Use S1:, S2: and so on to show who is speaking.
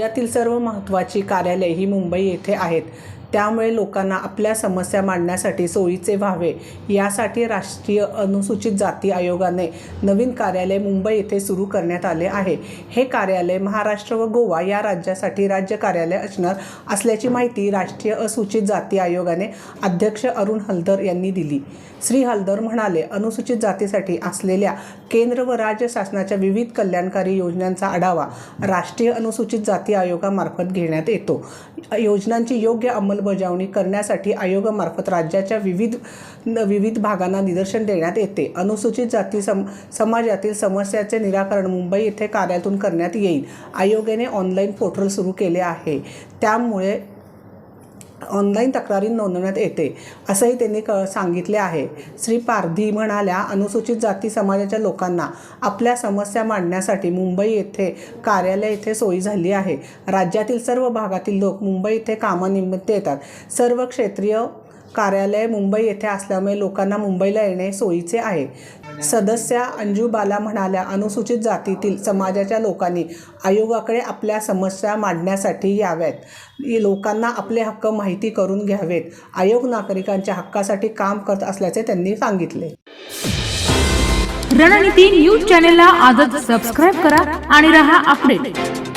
S1: राज्यातील सर्व महत्त्वाची कार्यालय ही मुंबई येथे आहेत. त्यामुळे लोकांना आपल्या समस्या मांडण्यासाठी सोयीचे व्हावे यासाठी राष्ट्रीय अनुसूचित जाती आयोगाने नवीन कार्यालय मुंबई येथे सुरू करण्यात आले आहे. हे कार्यालय महाराष्ट्र व गोवा या राज्यासाठी राज्य कार्यालय असणार असल्याची माहिती राष्ट्रीय अनुसूचित जाती आयोगाने अध्यक्ष अरुण हलदर यांनी दिली. श्री हलदर म्हणाले अनुसूचित जातीसाठी असलेल्या केंद्र व राज्य शासनाच्या विविध कल्याणकारी योजनांचा आढावा राष्ट्रीय अनुसूचित जाती आयोगामार्फत घेण्यात येतो. योजनांची योग्य अंमल अंमलबजावणी करण्यासाठी आयोगामार्फत राज्याच्या विविध न- विविध भागांना निदर्शन देण्यात येते. अनुसूचित जाती सम समाजातील समस्याचे निराकरण मुंबई येथे कार्यातून करण्यात येईल. आयोगाने ऑनलाईन पोर्टल सुरू केले आहे. त्यामुळे ऑनलाईन तक्रारी नोंदवण्यात येते असंही त्यांनी क सांगितले आहे. श्री पारधी म्हणाल्या अनुसूचित जाती समाजाच्या लोकांना आपल्या समस्या मांडण्यासाठी मुंबई येथे कार्यालय येथे सोयी झाली आहे. राज्यातील सर्व भागातील लोक मुंबई येथे कामानिमित्त येतात. सर्व क्षेत्रीय कार्यालय मुंबई येथे असल्यामुळे लोकांना मुंबईला येणे सोयीचे आहे. सदस्या अंजू बाला म्हणाल्या अनुसूचित जातीतील समाजाच्या लोकांनी आयोगाकडे आपल्या समस्या मांडण्यासाठी याव्यात. लोकांना आपले हक्क माहिती करून घ्यावेत. आयोग नागरिकांच्या हक्कासाठी काम करत असल्याचे त्यांनी सांगितले.
S2: रणनीती न्यूज चॅनेलला आजच सबस्क्राईब करा आणि रहा अपडेट